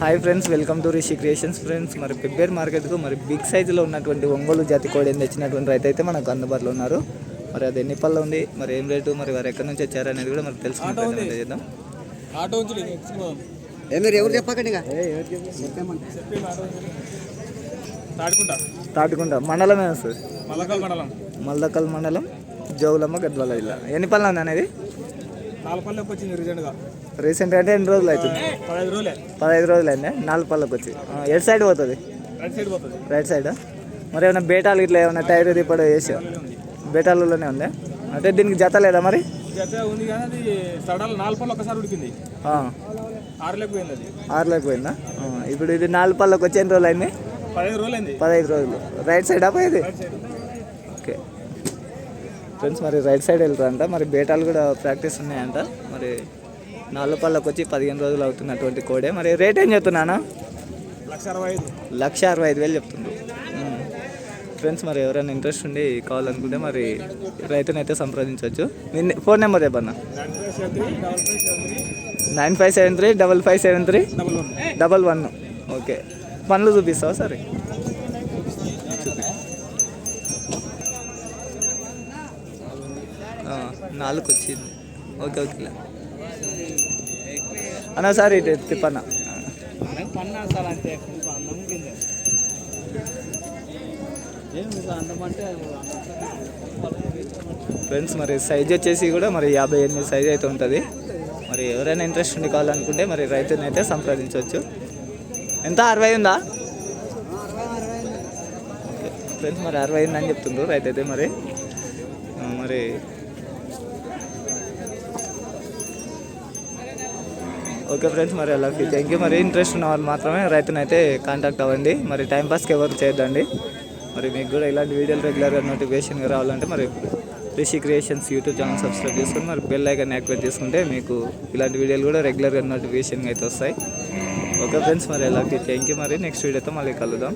Hi friends welcome to Rishi creations friends మరి పెబ్బేర్ మార్కెట్కు మరి బిగ్ సైజులో ఉన్నటువంటి ఒంగోలు జాతి కోడిని తెచ్చినటువంటి రైతు అయితే మనకు అందుబాటులో ఉన్నారు. మరి అది ఎన్ని పళ్ళు ఉంది? మరి ఏం రేటు? మరి వారు ఎక్కడి నుంచి వచ్చారు అనేది కూడా చేద్దాం ఏ ఎవరు చెప్పకండి తాడుకుంటా తాటుకుంటా. మండలమే వస్తుంది మల్లకల్ మండలం. మల్దకల్ మండలం జోగులమ్మ గద్వాల జిల్లా. ఎన్ని పళ్ళు ఉంది అనేది నాలుపల్లెకి వచ్చింది రీసెంట్గా. రీసెంట్గా అంటే ఎన్ని రోజులు అవుతుంది? పదహైదు రోజులే. పదహైదు రోజులు అయింది నాలుగు పళ్ళకి వచ్చి. ఎటు సైడ్ పోతుంది? రైట్ సైడ్ పోతుంది. Right side? మరి ఏమైనా బేటాలు ఇట్లా ఏమైనా టైర్ తిప్పడం వేసా బేటాలలోనే ఉంది? అంటే దీనికి జత లేదా మరి? జత ఉంది కానీ అది సడల్ నాలుగు పళ్ళు ఒకసారి ఉడికింది. ఆ, ఆరులోకి పోయింది అది. ఆరులోకి పోయిందా? ఇప్పుడు ఇది నాలుగు పళ్ళకి వచ్చి ఎన్ని రోజులు అయింది? పదహైదు రోజులు అయింది. పదహైదు రోజులు. Right side right side. Okay. Friends మరి రైట్ సైడ్ వెళ్తారంట. మరి బేటాలు కూడా ప్రాక్టీస్ ఉన్నాయంట. మరి నాలుగు పళ్ళకి వచ్చి పదిహేను రోజులు అవుతున్నటువంటి కోడే. మరి రేట్ ఏం చెప్తున్నానా లక్ష అరవై ఐదు. లక్ష అరవై ఐదు వేలు మ్మ్. ఫ్రెండ్స్ మరి ఎవరైనా ఇంట్రెస్ట్ ఉండి కావాలనుకుంటే మరి రైతునైతే సంప్రదించవచ్చు. మీ ఫోన్ నెంబర్ చెప్పన్నా? Nine five seven three double five seven three. Double one. Okay. పనులు చూపిస్తావా? సరే. నాలుగు వచ్చింది ఓకే ఓకే అన్న సార్ ఇటు తిప్పన్న. ఫ్రెండ్స్ మరి సైజ్ వచ్చేసి కూడా మరి యాభై ఎనిమిది సైజ్ అయితే ఉంటుంది. మరి ఎవరైనా ఇంట్రెస్ట్ ఉండి కావాలనుకుంటే మరి రైతుని అయితే సంప్రదించవచ్చు. ఎంత? అరవై ఉందా? ఓకే. ఫ్రెండ్స్ మరి అరవై ఉందని చెప్తుండ్రు రైతు అయితే మరి. మరి ఓకే ఫ్రెండ్స్ మరి అలా థ్యాంక్ యూ. మరి ఇంట్రెస్ట్ ఉన్న వాళ్ళు మాత్రమే రైతునైతే అయితే కాంటాక్ట్ అవ్వండి. మరి టైంపాస్కి ఎవరు చేయొద్దండి. మరి మీకు కూడా ఇలాంటి వీడియోలు రెగ్యులర్గా నోటిఫికేషన్గా రావాలంటే మరి Rishi creations YouTube channel subscribe చేసుకొని మరి బెల్ ఐకాన్ యాక్టివేట్ చేసుకుంటే మీకు ఇలాంటి వీడియోలు కూడా రెగ్యులర్గా నోటిఫికేషన్గా అయితే వస్తాయి. ఓకే ఫ్రెండ్స్ మరి అలాగే థ్యాంక్ యూ. మరి నెక్స్ట్ వీడియోతో మళ్ళీ కలుద్దాం.